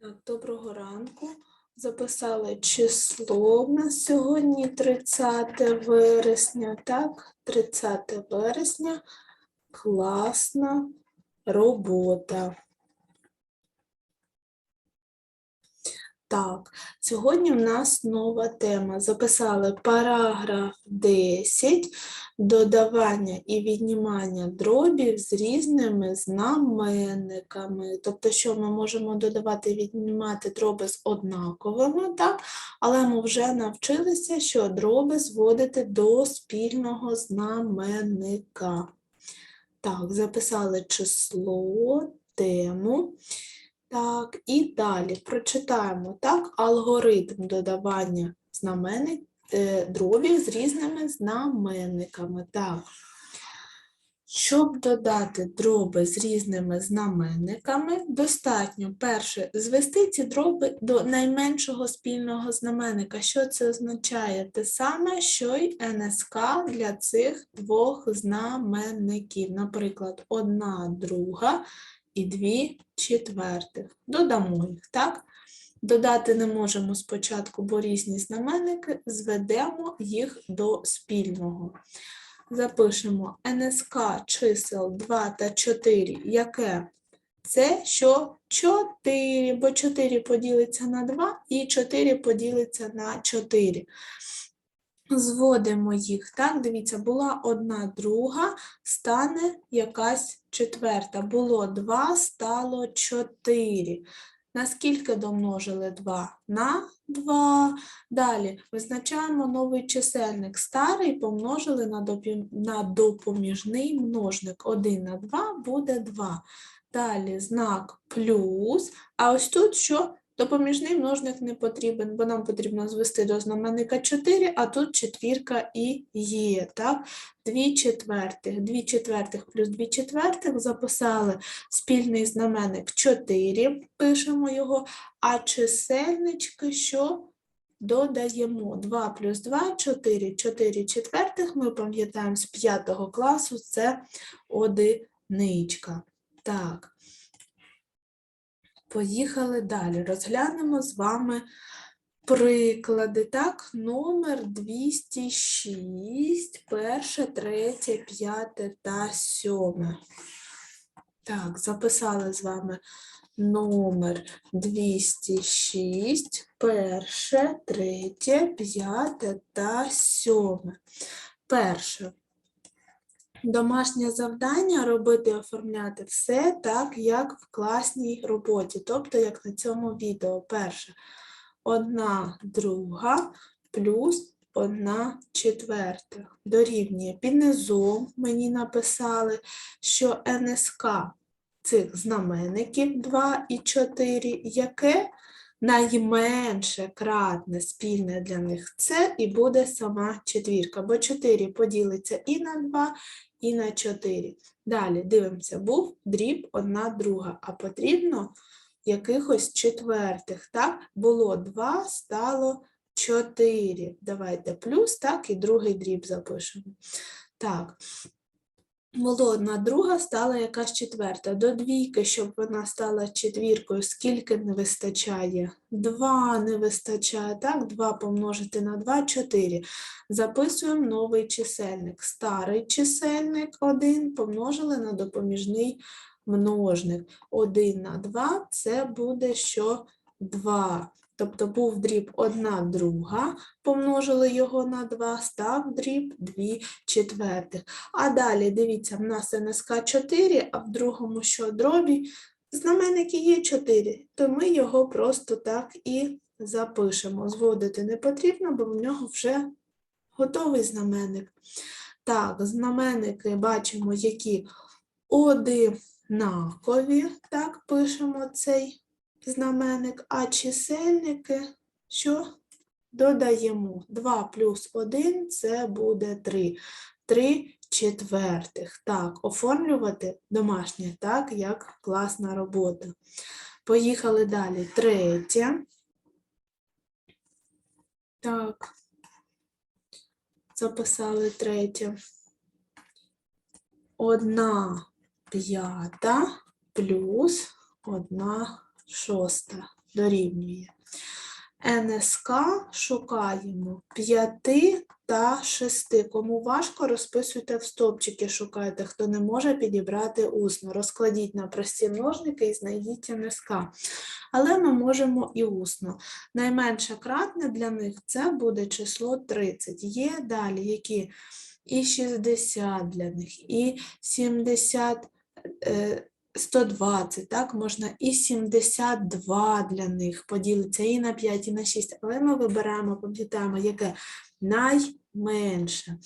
Так, доброго ранку. Записали число в нас сьогодні 30 вересня. Так, 30 вересня. Класна робота. Так, сьогодні в нас нова тема. Записали параграф 10, додавання і віднімання дробів з різними знаменниками. Тобто, що ми можемо додавати і віднімати дроби з однаковими, так? але ми вже навчилися, що дроби зводити до спільного знаменника. Так, записали число, тему. Так, і далі прочитаємо так, алгоритм додавання знаменник, е, дробів з різними знаменниками. Так. Щоб додати дроби з різними знаменниками, достатньо перше звести ці дроби до найменшого спільного знаменника. Що це означає? Те саме, що й НСК для цих двох знаменників. Наприклад, одна друга і дві четвертих. Додамо їх, так? Додати не можемо спочатку, бо різні знаменники, зведемо їх до спільного. Запишемо НСК чисел 2 та 4, яке? Це що 4, бо 4 поділиться на 2 і 4 поділиться на 4. Зводимо їх, так, дивіться, була одна друга, стане якась четверта. Було 2, стало 4. Наскільки домножили 2? На 2. Далі визначаємо новий чисельник. Старий помножили на допоміжний множник. 1 на 2 буде 2. Далі знак плюс. А ось тут що? Допоміжний множник не потрібен, бо нам потрібно звести до знаменника 4, а тут четвірка і є. Так? 2 четвертих. 2 четвертих плюс 2 четвертих записали спільний знаменник 4, пишемо його, а чисельнички що? Додаємо 2 плюс 2 – 4. 4 четвертих ми пам'ятаємо з 5 класу, це одиничка. Так. Поїхали далі. Розглянемо з вами приклади. Так, номер 206, перше, третє, п'яте та сьоме. Так, записали з вами номер 206, перше, третє, п'яте та сьоме. Перше. Домашнє завдання робити оформляти все так, як в класній роботі, тобто як на цьому відео. Перше, одна друга плюс одна четверта. Дорівнює під низом мені написали, що НСК цих знаменників 2 і 4, яке найменше кратне спільне для них це і буде сама четвірка, бо 4 поділиться і на 2, і на 4. Далі дивимося, був дріб одна друга, а потрібно якихось четвертих. Так, було 2, стало 4. Давайте плюс, так, і другий дріб запишемо. Так. Було одна друга, стала якась четверта. До двійки, щоб вона стала четвіркою, скільки не вистачає? Два не вистачає, так? Два помножити на 2 – 4. Записуємо новий чисельник. Старий чисельник 1 помножили на допоміжний множник. 1 на 2 – це буде що 2. Тобто був дріб 1 друга, помножили його на 2, став дріб 2 четвертих. А далі, дивіться, в нас НСК 4, а в другому що дробі знаменники є 4, то ми його просто так і запишемо. Зводити не потрібно, бо в нього вже готовий знаменник. Так, знаменники бачимо, які одинакові, так, пишемо цей знаменник, а чисельники, що додаємо 2 плюс 1 це буде 3. 3 четвертих. Так, оформлювати домашнє, так, як класна робота. Поїхали далі. Третє. Так. Записали третє. Одна п'ята плюс одна шоста. дорівнює. НСК шукаємо 5 та 6. Кому важко, розписуйте в стовпчики, шукайте. Хто не може підібрати усно. Розкладіть на прості множники і знайдіть НСК. Але ми можемо і усно. Найменше кратне для них це буде число 30. Є далі, які і 60 для них, і 70, е, 120, так, можна і 72 для них поділиться і на 5, і на 6, але ми вибираємо, пам'ятаємо, яке найменше.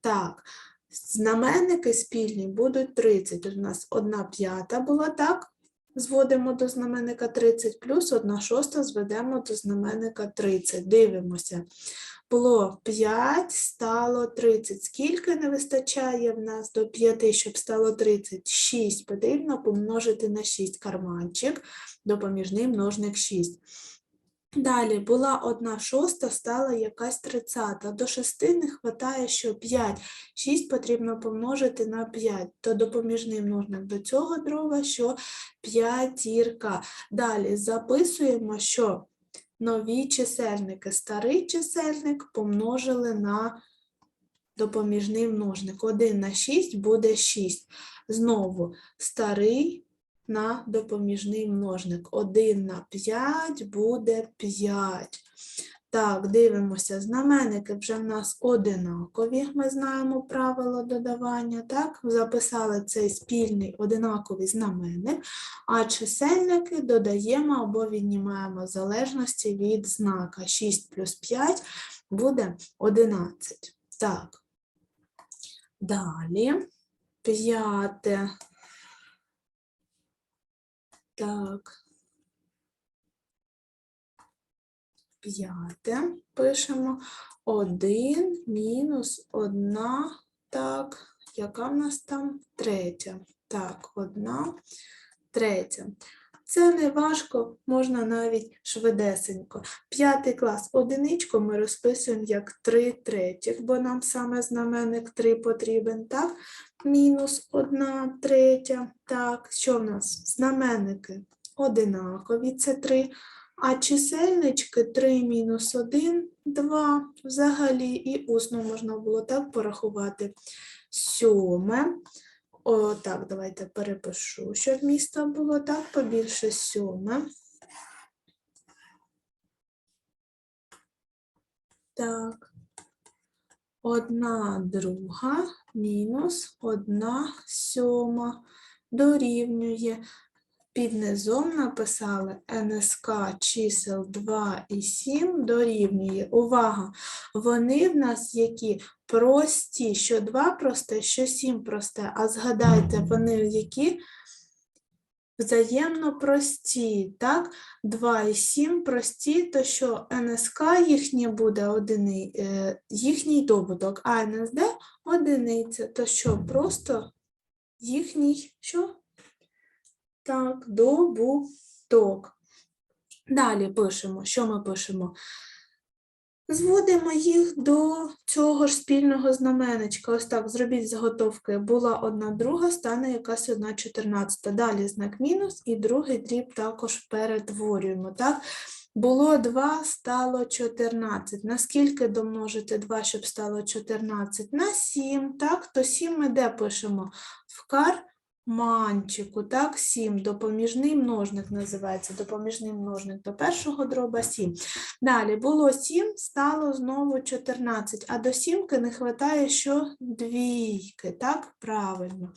Так, знаменники спільні будуть 30. Тут у нас 1 п'ята була, так? Зводимо до знаменника 30, плюс 1 шоста зведемо до знаменника 30. Дивимося. Було 5, стало 30. Скільки не вистачає в нас до 5, щоб стало 30? 6. Потрібно помножити на 6 карманчик, допоміжний множник 6. Далі була 1 шоста, стала якась 30. До 6 не вистачає, що 5. 6 потрібно помножити на 5. То допоміжний множник до цього дрова, що п'ятірка. Далі записуємо, що нові чисельники. Старий чисельник помножили на допоміжний множник. 1 на 6 буде 6. Знову старий на допоміжний множник. 1 на 5 буде 5. Так, дивимося, знаменники вже в нас одинакові, ми знаємо правило додавання, так? Записали цей спільний одинаковий знаменник, а чисельники додаємо або віднімаємо в залежності від знака. 6 плюс 5 буде 11. Так. Далі. П'яте. Так. П'яте пишемо. один мінус одна, так, яка в нас там третя? Так, одна третя. Це не важко, можна навіть швидесенько. П'ятий клас одиничку ми розписуємо як 3 третіх, бо нам саме знаменник 3 потрібен, так? Мінус 1 третя. Так, що в нас? Знаменники одинакові, це 3. А чисельнички 3 мінус 1, 2 взагалі, і усно можна було так порахувати. Сьоме. О, так, давайте перепишу, щоб місто було так, побільше сьоме. Так. Одна друга мінус одна сьома дорівнює. Під низом написали НСК чисел 2 і 7 дорівнює. Увага! Вони в нас які прості, що 2 просте, що 7 просте. А згадайте, вони які взаємно прості, так? 2 і 7 прості, то що НСК їхнє буде одини, е, їхній добуток, а НСД одиниця, то що просто їхній що? Так, добуток. Далі пишемо, що ми пишемо? Зводимо їх до цього ж спільного знаменечка. Ось так, зробіть заготовки. Була одна друга, стане якась одна чотирнадцята. Далі знак мінус і другий дріб також перетворюємо. Так? Було 2, стало 14. Наскільки домножити 2, щоб стало 14? На 7, так? То 7 ми де пишемо? В карманчику, так? 7. Допоміжний множник називається. Допоміжний множник до першого дроба 7. Далі було 7, стало знову 14, а до сімки не вистачає що двійки, так? Правильно.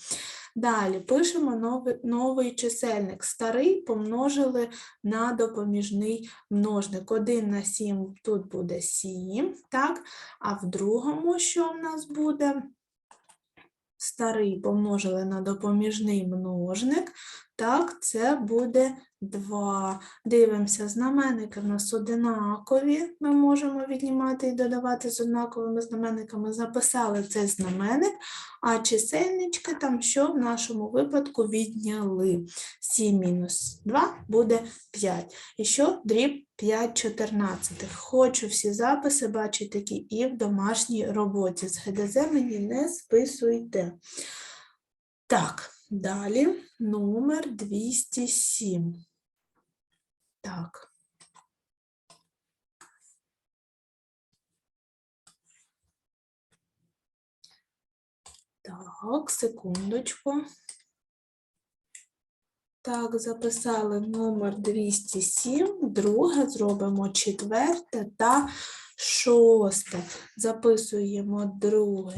Далі пишемо новий, новий чисельник. Старий помножили на допоміжний множник. 1 на 7 тут буде 7, так? А в другому що в нас буде? Старий помножили на допоміжний множник, так, це буде 2. Дивимося, знаменники в нас одинакові. Ми можемо віднімати і додавати з однаковими знаменниками. Записали цей знаменник, а чисельнички там що в нашому випадку відняли. 7 мінус 2 буде 5. І що дріб 5.14. Хочу всі записи бачити, які і в домашній роботі. З ГДЗ мені не списуйте. Так, далі номер 207. Так. Так, секундочку. Так, записали номер 207, друге зробимо четверте та шосте. Записуємо друге.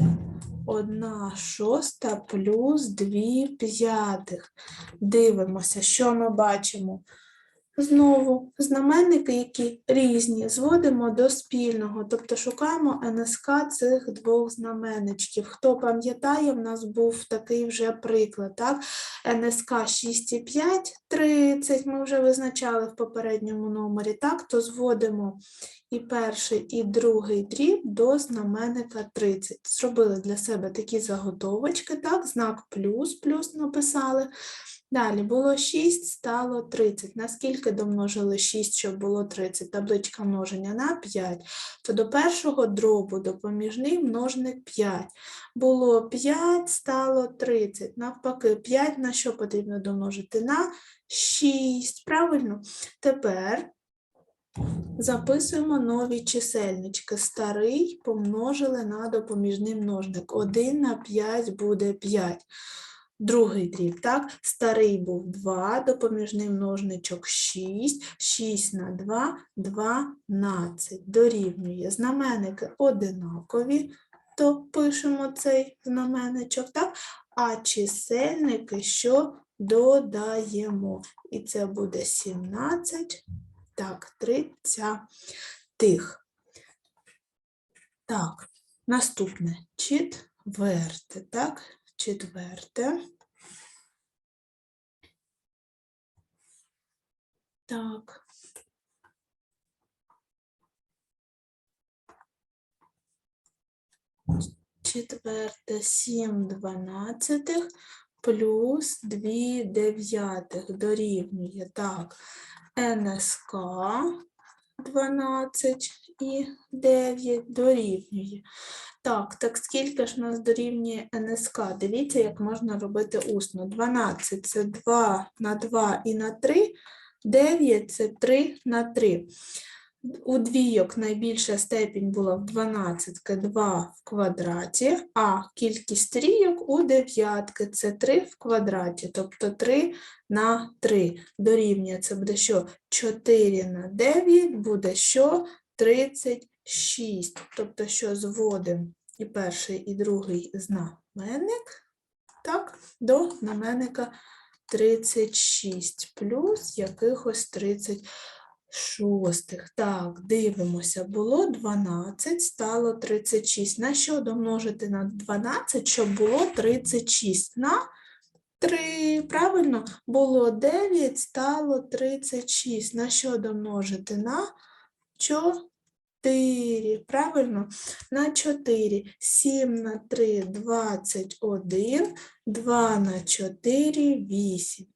Одна шоста плюс дві п'ятих. Дивимося, що ми бачимо. Знову знаменники, які різні, зводимо до спільного, тобто шукаємо НСК цих двох знаменничків. Хто пам'ятає, в нас був такий вже приклад. Так? НСК 6,5, 30, ми вже визначали в попередньому номері, так? то зводимо і перший, і другий дріб до знаменника 30. Зробили для себе такі заготовочки, так? знак плюс, плюс написали. Далі було 6, стало 30. Наскільки домножили 6, щоб було 30? Табличка множення на 5. То до першого дробу допоміжний множник 5. Було 5, стало 30. Навпаки, 5 на що потрібно домножити? На 6. Правильно? Тепер записуємо нові чисельнички. Старий помножили на допоміжний множник. 1 на 5 буде 5. Другий дріб, так? Старий був 2, допоміжний множничок 6, 6 на 2, 12. Дорівнює знаменники одинакові, то пишемо цей знаменничок, так? А чисельники, що додаємо. І це буде 17, так, 30. Так, наступне четверте, так? Четверте. Так. Четверте, 7 дванадцятих плюс 2 дев'ятих дорівнює. Так, НСК 12 і 9 дорівнює. Так, так скільки ж у нас дорівнює НСК? Дивіться, як можна робити усно. 12 це 2 на 2 і на 3, 9 це 3 на 3. У двійок найбільша степінь була в 12 2 в квадраті, а кількість трійок у дев'ятки це 3 в квадраті, тобто 3 на 3. Дорівнює це буде що? 4 на 9 буде що? 36. Тобто, що зводимо і перший, і другий знаменник, так, до знаменника 36 плюс якихось 36. Так, дивимося, було 12, стало 36. На що домножити на 12, щоб було 36? На 3, правильно? Було 9, стало 36. На що домножити? На 4. Правильно? На 4. 7 на 3, 21. 2 на 4, 8.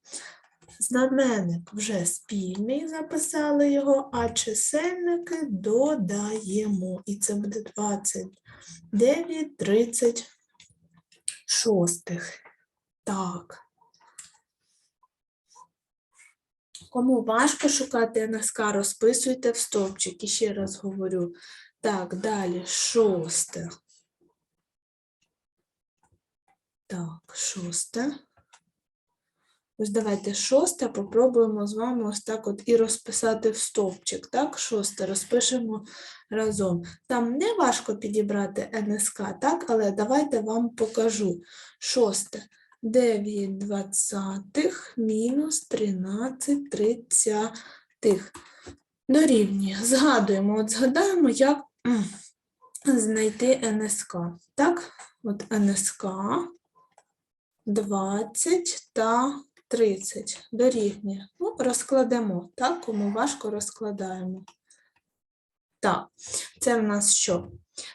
Знаменник вже спільний, записали його, а чисельники додаємо. І це буде 29, 36. Так. Кому важко шукати НСК, розписуйте в стовпчик. І ще раз говорю. Так, далі шосте. Так, шосте. Ось давайте шосте попробуємо з вами ось так от і розписати в стовпчик. Так, шосте розпишемо разом. Там не важко підібрати НСК, так, але давайте вам покажу. Шосте. 9 двадцятих мінус 13 тридцятих. Дорівнює. Згадуємо, от згадаємо, як знайти НСК. Так, от НСК 20 та 30 дорівнює. Ну, розкладемо, так, кому важко розкладаємо. Так, це в нас що?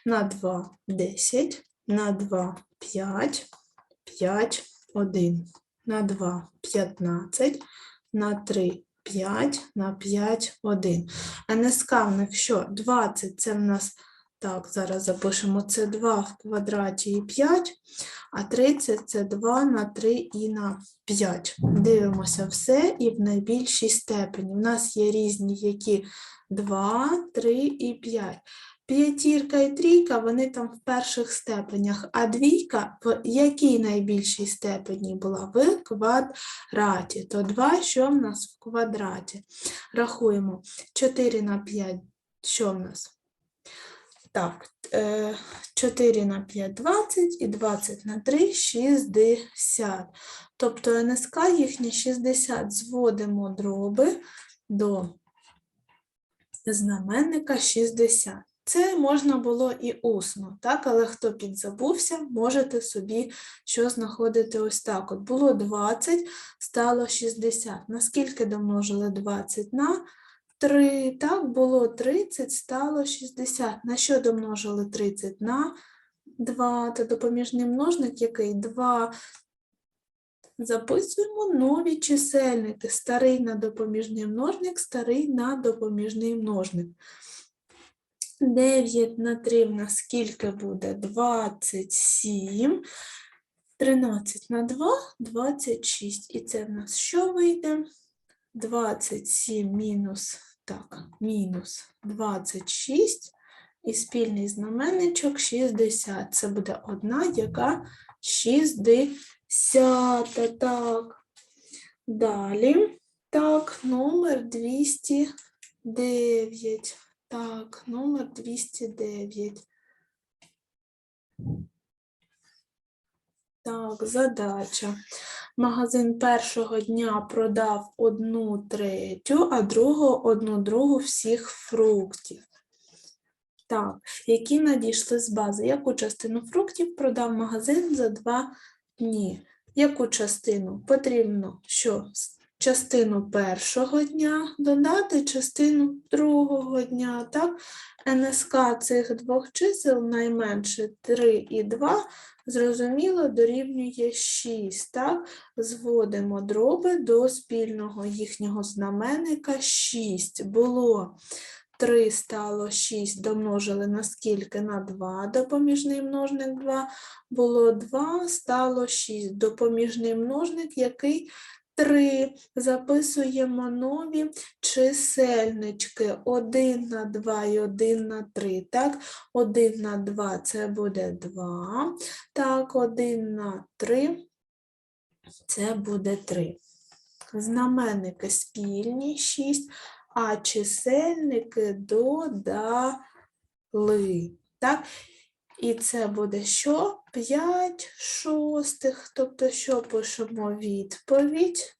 На 2 – 10, на 2 – 5, 5 – 1, на 2 – 15, на 3 – 5, на 5 – 1. НСК в них що? 20 – це в нас, так, зараз запишемо, це 2 в квадраті і 5, а 30 – це 2 на 3 і на 5. Дивимося все і в найбільшій степені. У нас є різні, які 2, 3 і 5. П'ятірка і трійка, вони там в перших степенях, а двійка в якій найбільшій степені була? В квадраті. То 2, що в нас в квадраті? Рахуємо. 4 на 5, що в нас? Так, е, 4 на 5 – 20 і 20 на 3 – 60. Тобто НСК їхні 60 зводимо дроби до знаменника 60. Це можна було і усно, так? але хто підзабувся, можете собі що знаходити ось так. От було 20, стало 60. Наскільки домножили 20 на 3? Так, було 30, стало 60. На що домножили 30? На 2. То допоміжний множник який? 2. Записуємо нові чисельники. Старий на допоміжний множник, старий на допоміжний множник. 9 на 3 в нас скільки буде? 27. 13 на 2 – 26. І це в нас що вийде? 27 мінус, так, мінус 26. І спільний знаменничок 60. Це буде одна, яка 60. Так. Далі. Так, номер 209. Так, номер 209. Так, задача. Магазин першого дня продав одну третю, а другого одну другу всіх фруктів. Так, які надійшли з бази? Яку частину фруктів продав магазин за два дні? Яку частину? Потрібно що? Частину першого дня додати частину другого дня. Так? НСК цих двох чисел найменше 3 і 2, зрозуміло, дорівнює 6. Так? Зводимо дроби до спільного їхнього знаменника 6. Було 3 стало 6, домножили на скільки? На 2, допоміжний множник 2. Було 2, стало 6, допоміжний множник, який 3. Записуємо нові чисельнички 1 на 2 і 1 на 3. Так, 1 на 2 це буде 2. Так, 1 на 3 це буде 3. Знаменники спільні 6, а чисельники додали. Так? І це буде що? 5 шостих. Тобто, що пишемо відповідь?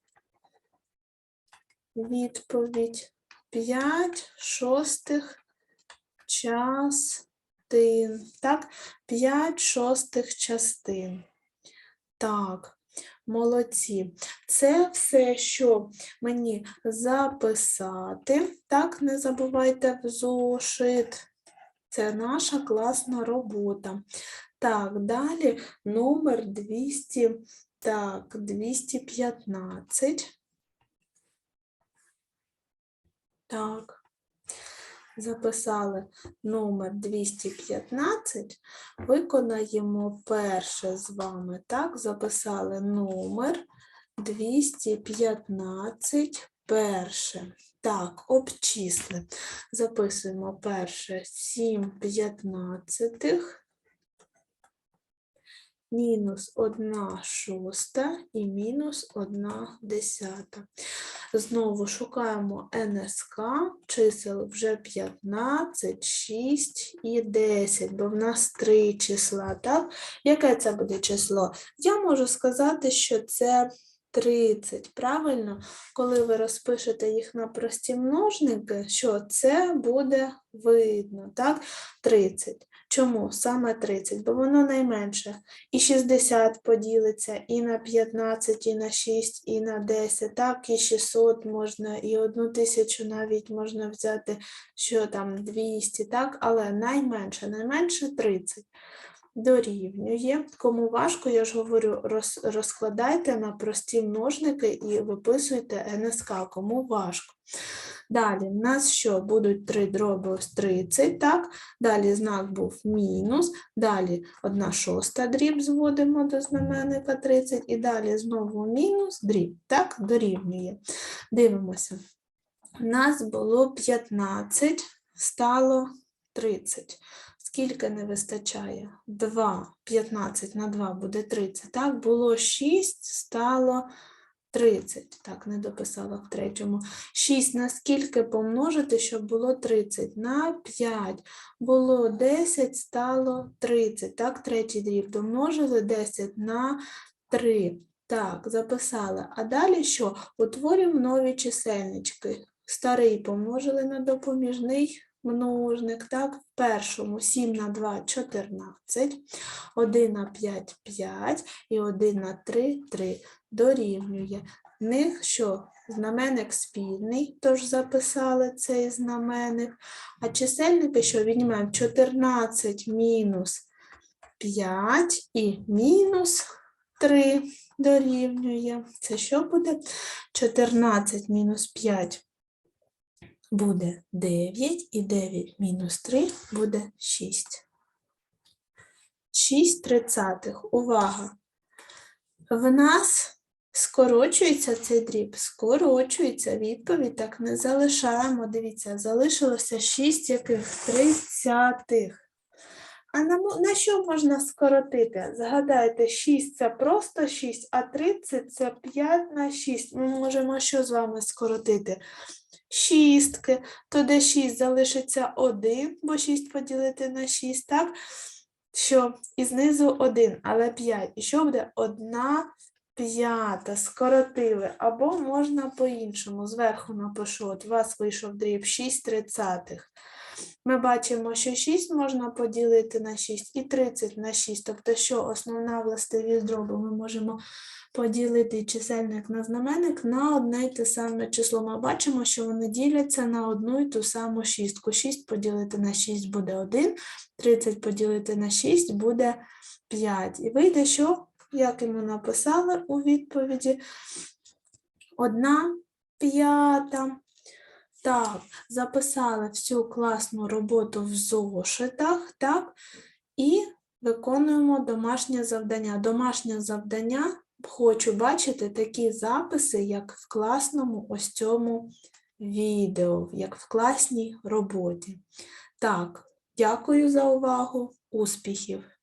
Відповідь 5 шостих частин. Так, 5 шостих частин. Так, молодці. Це все, що мені записати. Так, не забувайте в зошит. Це наша класна робота. Так, далі номер 200, так, 215. Так, записали номер 215. Виконаємо перше з вами. Так, записали номер 215 перше. Так, обчисли. Записуємо перше 7 п'ятнадцятих мінус 1 шоста і мінус 1 десята. Знову шукаємо НСК, чисел вже 15, 6 і 10, бо в нас три числа, так? Яке це буде число? Я можу сказати, що це 30, правильно? Коли ви розпишете їх на прості множники, що це буде видно, так? 30. Чому саме 30? Бо воно найменше. І 60 поділиться і на 15, і на 6, і на 10, так, і 600 можна, і 1000 навіть можна взяти, що там 200, так, але найменше, найменше 30 дорівнює. Кому важко, я ж говорю, роз, розкладайте на прості множники і виписуйте НСК, кому важко. Далі, в нас що? Будуть три дроби ось 30, так? Далі знак був мінус, далі 1 шоста дріб зводимо до знаменника 30, і далі знову мінус дріб, так? Дорівнює. Дивимося. У нас було 15, стало 30. Скільки не вистачає? 2. 15 на 2 буде 30. Так, було 6, стало 30. Так, не дописала в третьому. 6 на скільки помножити, щоб було 30? На 5. Було 10, стало 30. Так, третій дріб. Домножили 10 на 3. Так, записала. А далі що? Утворюємо нові чисельнички. Старий помножили на допоміжний множник. Так, в першому 7 на 2 – 14, 1 на 5 – 5 і 1 на 3 – 3. Дорівнює. В них що? Знаменник спільний, тож записали цей знаменник. А чисельники що віднімаємо? 14 мінус 5 і мінус 3 дорівнює. Це що буде? 14 мінус 5 буде 9, і 9 мінус 3 буде 6. 6 тридцятих. Увага! В нас скорочується цей дріб, скорочується. Відповідь так не залишаємо. Дивіться, залишилося 6 яких тридцятих. А на, на що можна скоротити? Згадайте, 6 це просто 6, а 30 це 5 на 6. Ми можемо що з вами скоротити? Шістки, то де 6 залишиться 1, бо 6 поділити на 6, так? Що і знизу 1, але 5. І що буде? 1 п'ята. Скоротили. Або можна по-іншому. Зверху напишу, от у вас вийшов дріб 6 тридцятих. Ми бачимо, що 6 можна поділити на 6 і 30 на 6. Тобто, що основна властивість дробу ми можемо поділити чисельник на знаменник на одне й те саме число. Ми бачимо, що вони діляться на одну й ту саму шістку. 6 поділити на 6 буде 1, 30 поділити на 6 буде 5. І вийде, що, як ми написали у відповіді, 1 п'ята. Так, записали всю класну роботу в зошитах, так, і виконуємо домашнє завдання. Домашнє завдання хочу бачити такі записи, як в класному ось цьому відео, як в класній роботі. Так, дякую за увагу, успіхів!